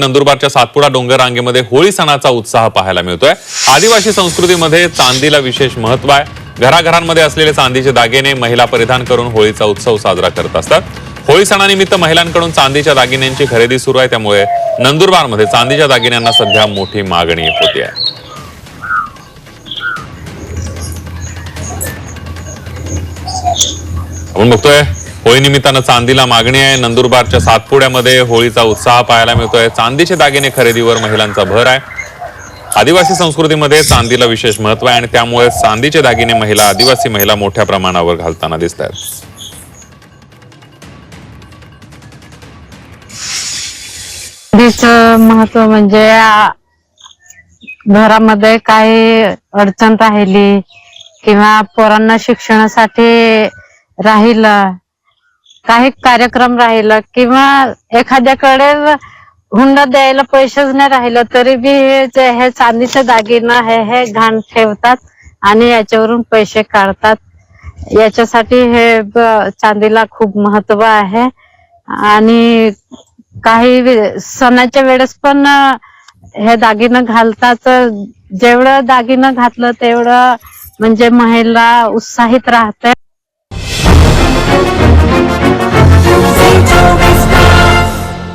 नंदुरबारच्या सातपुडा डोंगर रांगेमध्ये होळी सणाचा उत्साह पाहायला मिळतोय. आदिवासी संस्कृतीमध्ये चांदीला विशेष महत्त्व आहे. घराघरांमध्ये असलेले चांदीचे दागिने महिला परिधान करून होळीचा उत्सव साजरा करत असतात. होळी सणानिमित्त महिलांकडून चांदीच्या दागिन्यांची खरेदी सुरू आहे. त्यामुळे नंदुरबारमध्ये चांदीच्या दागिन्यांना सध्या मोठी मागणी होती आहे. आपण बघतोय होळी निमित्तानं चांदीला मागणी आहे. नंदुरबारच्या सातपुड्यामध्ये होळीचा उत्साह पाहायला मिळतोय. चांदीचे दागिने खरेदीवर महिलांचा भर आहे. आदिवासी संस्कृतीमध्ये चांदीला विशेष महत्त्व आहे आणि त्यामुळे चांदीचे दागिने महिला आदिवासी महिला मोठ्या प्रमाणावर घालताना दिसत आहेत. महत्त्व म्हणजे घरामध्ये काही अडचण राहिली किंवा पोरांना शिक्षणासाठी राहिलं काही कार्यक्रम राहिलं किंवा एखाद्याकडे हुंडा द्यायला पैसेच नाही राहिलं तरी बी हे जे हे चांदीचे दागिना हे हे घाण ठेवतात आणि याच्यावरून पैसे काढतात. याच्यासाठी हे चांदीला खूप महत्त्व आहे. आणि काही सणाच्या वेळेस पण हे दागिनं घालतात. जेवढं दागिनं घातलं तेवढं म्हणजे महिला उत्साहित राहते.